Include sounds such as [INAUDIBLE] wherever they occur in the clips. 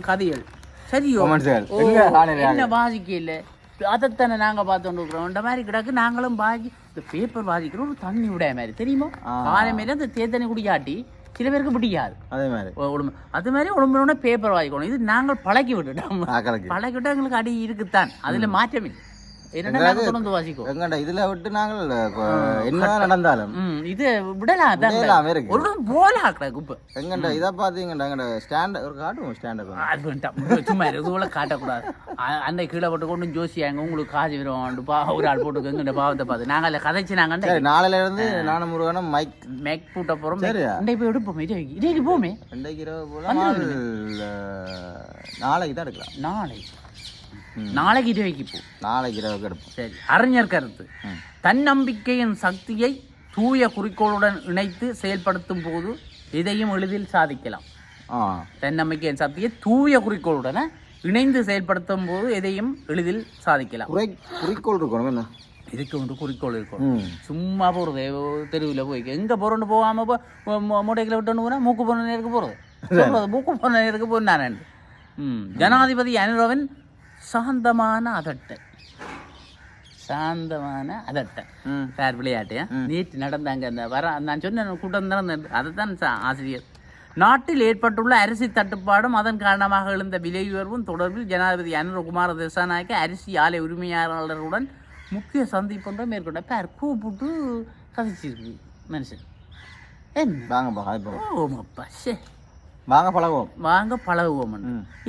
கதைகள். சரியோ? என்ன பாதிக்க இல்ல அதைத்தானே நாங்க பார்த்துட்டு இருக்கிறோம் இந்த மாதிரி கிடக்கு நாங்களும் பாதி இந்த பேப்பர் பாதிக்கிறோம் ஒரு தண்ணி விடாய மாதிரி. தெரியுமா? ஆ. காலமேல அந்த தேத்தண்ணி குடிக்காட்டி சில பேருக்கு பிடிக்காது. அதே மாதிரி. உடம்பு அது மாதிரி உடம்புன பேப்பர் வாங்கிக்கணும் இது நாங்கள் பழக்கி விட்டுட்டோம். ஆக்களுக்கு பழக்கி விட்டா எங்களுக்கு அடி இருக்குத்தான். அதுல மாற்றம் இதுல விட்டு நாங்கள் இப்போ என்ன நடந்தாலும். இது விடலாம் விடலாம் இருக்கு. ஒரு போலாம் இப்போ எங்கண்டா இதை பார்த்தீங்கடா எங்கடா ஸ்டாண்ட் ஒரு காட்டுவோம் ஸ்டாண்டர்ட் அது வேண்டாம் சும்மா காட்டக்கூடாது. அந்த கீழே போட்டு கொண்டு ஜோசியாங்க உங்களுக்கு காசு வரும் பா ஒரு ஆள் போட்டு எங்கிட்ட பாவத்தை பார்த்து நாங்கள் அதில் கதைச்சு நாங்கள் சரி நாளையில இருந்து நானும் முருகனும் மைக் மேக் பூட்ட சரியா? இன்றைக்கு போய் எடுப்போம் இதே போமே ரெண்டைக்கு இரவு போல நாள் நாளைக்கு தான் எடுக்கலாம். நாளை. நாளைக்கு இரவைக்கு போ. நாளைக்கு இரவுக்கு எடுப்போம். சரி அறிஞர் கருத்து. தன்னம்பிக்கையின் சக்தியை தூய குறிக்கோளுடன் இணைத்து செயல்படுத்தும் போது எதையும் எளிதில் சாதிக்கலாம். தன்னம்பிக்கையின் சக்தியை தூய குறிக்கோளுடன் இணைந்து செயல்படுத்தும் போது எதையும் எளிதில் சாதிக்கலாம். குறை குறிக்கோள் இருக்கணும் என்ன? இதுக்கு வந்து குறிக்கோள் இருக்கும் சும்மா போகிறது தெருவில் போய் எங்கே போகிறோன்னு போகாமல் மூட்டைகளை விட்டு போனால் மூக்கு போன நேருக்கு போகிறது மூக்கு போன நேருக்கு போய் நான் ம். ஜனாதிபதி அனுரவன் சாந்தமான அதட்டை. சாந்தமான அதட்டை. பேர் விளையாட்டு. நேற்று நடந்தாங்க அந்த வர நான் சொன்ன கூட்டம் நடந்தது அதுதான் சா- ஆசிரியர். நாட்டில் ஏற்பட்டுள்ள அரிசி தட்டுப்பாடும் அதன் காரணமாக எழுந்த விலை உயர்வும் தொடர்பில் ஜனாதிபதி அனுரகுமார திசாநாயக்க அரிசி ஆலை உரிமையாளர்களுடன் முக்கிய சந்திப்பொன்றை மேற்கொண்ட பேர் கூப்பிட்டு கதைச்சிருக்கு மனுஷன். என்ன? வாங்க ஓமப்பா சே வாங்க பழகுவோம். வாங்க பழகுவோம்.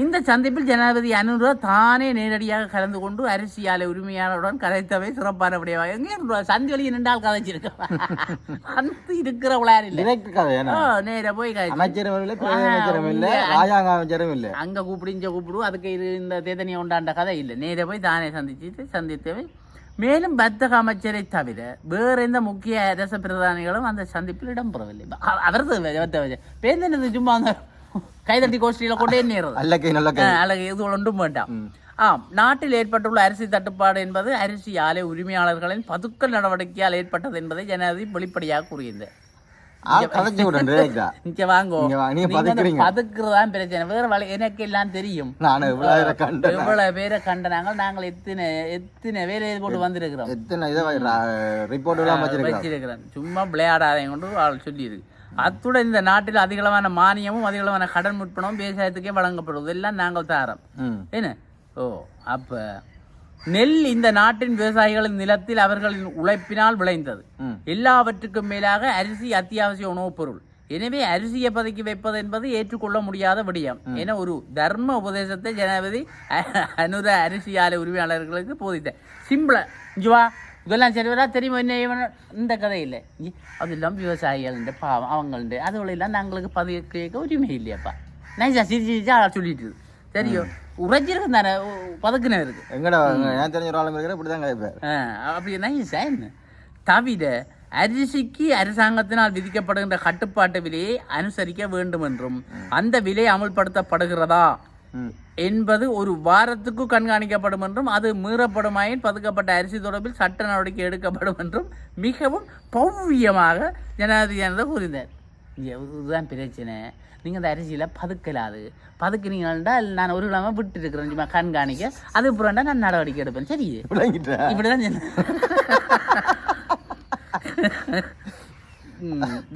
இந்த சந்திப்பில் ஜனாதிபதி அனுரா தானே நேரடியாக கலந்து கொண்டு அரிசி ஆலை உரிமையாளருடன் கதைத்தவை சிறப்பான விடையாக எங்கே சந்தி வழி நின்றால் கதைச்சிருக்க வந்து இருக்கிற உளார் இல்லை. நேரா போய் அமைச்சரும் இல்லை அங்க கூப்பிடு இங்க கூப்பிடு. அதுக்கு இது இந்த தேதனியை உண்டாண்ட கதை இல்லை. நேரா போய் தானே சந்திச்சுட்டு சந்தித்தவை மேலும் வர்த்தக அமைச்சரை தவிர வேற எந்த முக்கிய அரச பிரதானிகளும் அந்த சந்திப்பில் இடம்பெறவில்லை. அவரது பேந்தனது சும்மா அந்த கைதட்டி கோஷ்டியில கொண்டே நேரம் அல்ல கை நல்ல கை அழகு இது ஒன்றும் வேண்டாம். ஆம் நாட்டில் ஏற்பட்டுள்ள அரிசி தட்டுப்பாடு என்பது அரிசி ஆலை உரிமையாளர்களின் பதுக்கல் நடவடிக்கையால் ஏற்பட்டது என்பதை ஜனாதிபதி வெளிப்படையாக கூறியிருந்தார். கதைச்சு விடுறேன் [LAUGHS] டிரெக்டா இங்க வாங்கோ. நீங்க பதுக்குறீங்க. பிரச்சனை. வேற வழி எனக்கு எல்லாம் தெரியும். நான் இவ்வளோ கண்டேன். எவ்வளவு பேரை கண்டனாங்க நாங்கள் எத்தனை எத்தனை பேரை இது போட்டு வந்திருக்கிறோம். எத்தனை இதை ரிப்போர்ட் எல்லாம் வச்சிருக்கிறோம். வச்சிருக்கிறேன் சும்மா விளையாடாதையும் கொண்டு ஆள் சொல்லியிருக்கு. அத்துடன் இந்த நாட்டில் அதிகளவான மானியமும் அதிகளவான கடன் முற்பணமும் விவசாயத்துக்கே வழங்கப்படுவது எல்லாம் நாங்கள் தாரோம். என்ன? ஓ அப்ப நெல் இந்த நாட்டின் விவசாயிகளின் நிலத்தில் அவர்களின் உழைப்பினால் விளைந்தது. எல்லாவற்றுக்கும் மேலாக அரிசி அத்தியாவசிய உணவுப் பொருள். எனவே அரிசியை பதுக்கி வைப்பது என்பது ஏற்றுக்கொள்ள முடியாத விடயம். என ஒரு தர்ம உபதேசத்தை ஜனாதிபதி அனுர அரிசி ஆலை உரிமையாளர்களுக்கு போதித்தார். சிம்பிளா இங்க வா இதெல்லாம் சரி வரா தெரியுமா என்ன இவன்? இந்த கதை இல்லை இங்க அதெல்லாம் விவசாயிகள் பாவம். அவங்கள்ட்ட அதுகளெல்லாம் நாங்களுக்கு பதுக்க உரிமை இல்லையாப்பா. நைஸா சிரிச்சு சிரிச்சா சொல்லிட்டு சரியோ உரைச்சிருக்கு தானே? பதுக்குன இருக்கு. எங்கடா நான் தெரிஞ்ச ஒரு ஆளுங்க இருக்கிற இப்படி தான் கதைப்பார் ஆ, அப்படி என்ன தவிர அரிசிக்கு அரசாங்கத்தினால் விதிக்கப்படுகின்ற கட்டுப்பாட்டு விலையை அனுசரிக்க வேண்டும் என்றும் அந்த விலை அமுல்படுத்தப்படுகிறதா என்பது ஒரு வாரத்துக்கு கண்காணிக்கப்படும் என்றும் அது மீறப்படுமாயின் பதுக்கப்பட்ட அரிசி தொடர்பில் சட்ட நடவடிக்கை எடுக்கப்படும் என்றும் மிகவும் பவ்யமாக ஜனாதிபதி கூறினார். இதுதான் பிரச்சனை. நீங்கள் அந்த அரிசியில் பதுக்கலாது. பதுக்குனீங்கள்டா நான் ஒரு கிழமை விட்டு இருக்கிறேன் சும்மா கண்காணிக்க. அது புறண்டா நான் நடவடிக்கை எடுப்பேன். சரி. இப்படிதான்.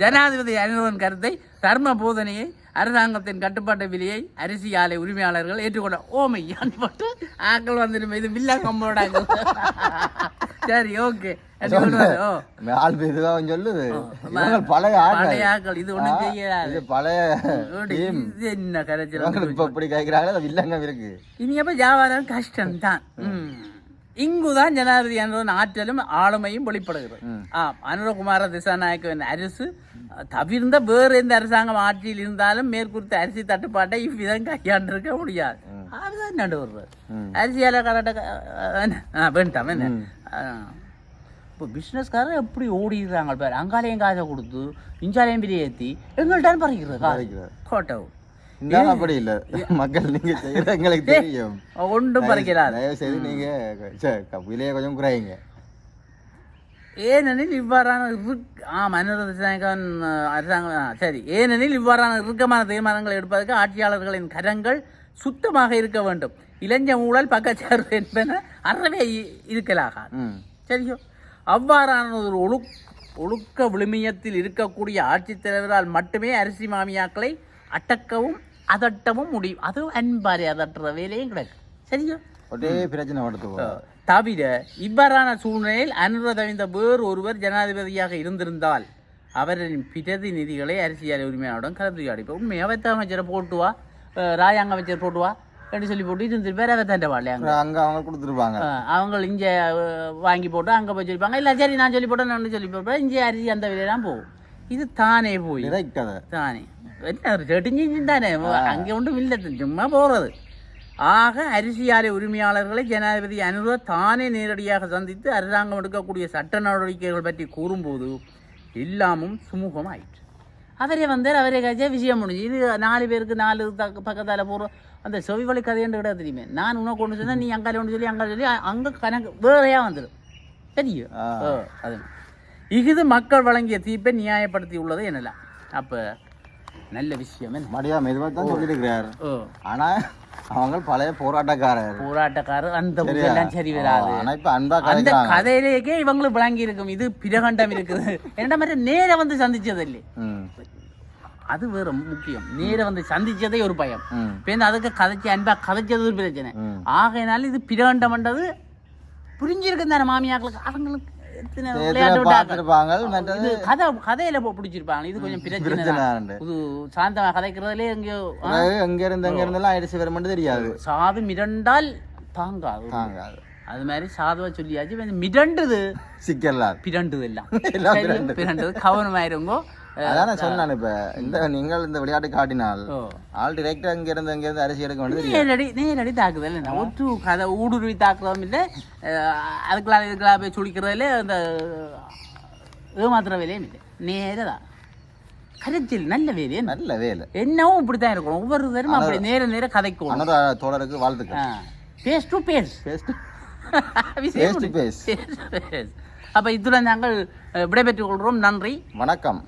ஜனாதிபதி அனுபவன் கருத்தை தர்ம போதனையை அரசாங்கத்தின் கட்டுப்பாட்டு விலையை அரிசி ஆலை உரிமையாளர்கள் ஏற்றுக்கொள்ள ஓமையான்னு போட்டு ஆக்கள் வந்துடும் இது வில்லா கம்போட சரி ஓகே. ஆள் சொல்லுது. பழைய ஆட்கள். இது ஒண்ணும் செய்யலாது இது பழைய team. இது என்ன இப்ப இப்படி அது வில்லங்க இருக்கு. இனி அப்ப வியாபாரம் கஷ்டம்தான். ம். இங்குதான் ஜனாதிபதி என்பதன் ஆற்றலும் ஆளுமையும் வெளிப்படுகிறது. ஆம் அனுரகுமார திசாநாயக்கவின் அரசு தவிர்ந்த வேறு எந்த அரசாங்கம் ஆட்சியில் இருந்தாலும் மேற்குறித்த அரிசி தட்டுப்பாட்டை இவ்விதம் கையாண்டிருக்க முடியாது. அதுதான் நடுவர். அரிசியால கரெக்டாக வேண்டாம் என்ன? இப்போ பிஸ்னஸ்காரர் எப்படி ஓடிடுறாங்க பாரு. அங்காலையும் காசை கொடுத்து இஞ்சாலையும் பிரி ஏற்றி எங்கள்கிட்ட பறிக்கிறது. கோட்டை அப்படி இல்ல மக்கள் நீங்க எங்களுக்கு தெரியும். ஒன்றும் பறிக்கிறார் செய்து நீங்க விலையை கொஞ்சம் குறையுங்க. ஏனெனில் இவ்வாறான ஆம் அனுரதன் அரசாங்கம் ஆ, சரி. ஏனெனில் இவ்வாறான இறுக்கமான தீர்மானங்களை எடுப்பதற்கு ஆட்சியாளர்களின் கரங்கள் சுத்தமாக இருக்க வேண்டும். இளைஞ ஊழல் பக்கச்சார்பு என்பன அறவே இ- இருக்கலாகாது. ம். சரியோ? அவ்வாறான ஒரு ஒழு ஒழுக்க விழுமியத்தில் இருக்கக்கூடிய ஆட்சித் தலைவரால் மட்டுமே அரிசி மாமியாக்களை அடக்கவும் அதட்டவும் முடியும் அது அன்பாரி அதட்டுற வேலையும் கிடக்கு. சரியோ? ஒரே பிரச்சனை தவிர இவ்வாறான சூழ்நிலையில் அனுரதவிந்த வேறு ஒருவர் ஜனாதிபதியாக இருந்திருந்தால் அவரின் பிரதிநிதிகளை அரசியல் உரிமையாளருடன் கலந்துரையாடிப்பார் உண்மையாக வைத்த அமைச்சரை போட்டு வா. அஹ் ராஜாங்க அமைச்சர் போட்டு வா. என்று சொல்லி போட்டு இருந்து பேர் அவ தண்டை வாழ அங்கே. அங்க அவங்க கொடுத்துருப்பாங்க. அவங்க இங்கே வாங்கி போட்டு அங்கே போய் சொல்லிப்பாங்க. இல்லை சரி நான் சொல்லி போட்டேன் நான் சொல்லி போட்டேன். இங்கே அரிசி அந்த விலையெல்லாம் போகும். இது தானே போய். தானே. என்ன ஒரு செடிஞ்சின் தானே? அங்கே ஒன்றும் இல்லை சும்மா போகிறது ஆக அரிசி ஆலை உரிமையாளர்களை ஜனாதிபதி அனுர தானே நேரடியாக சந்தித்து அரசாங்கம் எடுக்கக்கூடிய சட்ட நடவடிக்கைகள் பற்றி கூறும்போது எல்லாமும் சுமூகமாயிற்று. அவரே வந்தார் அவரே கட்சியா விஷயம் முடிஞ்சு. இது நாலு பேருக்கு நாலு தக்க பக்கத்தால் போகிறோம் அந்த செவி வழி கதையண்டு கிட்ட தெரியுமே. நான் உனக்கு ஒன்று சொன்னால் நீ அங்கால ஒன்று சொல்லி அங்கால சொல்லி அங்கே கணக்கு வேறையாக வந்துடும் தெரியும் அது. இஃது மக்கள் வழங்கிய தீர்ப்பை நியாயப்படுத்தி உள்ளது எனலாம் அப்போ நல்ல விஷயம் மடியா மெதுவாக தான் சொல்லியிருக்கிறார். ஓ. ஆனா அவங்க பழைய போராட்டக்காரர். போராட்டக்காரர் அந்த? இதெல்லாம் சரி வராது. ஆனா இப்ப அன்பா அந்த கதையிலேயே இவங்களுக்கு விளங்கி இருக்கும் இது பிரகண்டம் இருக்குது. என்ன மாதிரி நேர வந்து சந்திச்சது இல்லை அது வேற முக்கியம். நேர வந்து சந்திச்சதே ஒரு பயம். இப்போ அதுக்கு கதைச்சு அன்பா கதைச்சது ஒரு பிரச்சனை. ஆகையினால இது பிரகண்டம்ன்றது புரிஞ்சிருக்கு தானே மாமியாக்களுக்கு அவங்களுக்கு கதை கதையில போ- பிடிச்சிருப்பாங்க. இது கொஞ்சம் பிரச்சனை. இது சாந்தமா கதைக்கிறதுலே எங்கேயோ எங்க இருந்து எங்க இருந்தெல்லாம் ஆயிடுச்சு வர மட்டும் தெரியாது. சாது மிரண்டால் தாங்காது. தாங்காது. அது மாதிரி சாதுவா சொல்லியாச்சு. இந்த மிரண்டுது சிக்கலாம் பிரண்டுது எல்லாம். [LAUGHS] பிரண்டுது. பிரண்டுது கவனமாயிருங்கோ. அதான் சொன்னான் இப்ப. இந்த நீங்கள் இந்த விளையாட்டு காட்டினால். ஆள் டிரெக்டா இங்க இருந்து அங்க இருந்து அரிசி எடுக்க வேண்டியது நேரடி நேரடி தாக்குதல் என்ன ஒற்று கதை ஊடுருவி தாக்குறதும் இல்லை. அதுக்கெல்லாம் இதுக்கெல்லாம் போய் சுழிக்கிறதுல அந்த ஏமாத்துற வேலையும் இல்லை. நேரதான் கரைச்சல் நல்ல வேலையே நல்ல வேலை. என்னவும் இப்படித்தான் இருக்கணும். ஒவ்வொரு தரும் அப்படி நேர நேர கதைக்கணும் அனதா தோழருக்கு வாழ்த்துக்கள். Face to face paste [LAUGHS] Face to face. அப்ப இத்துடன் நாங்கள் விடைபெற்றுக் கொள்கிறோம். நன்றி. வணக்கம்.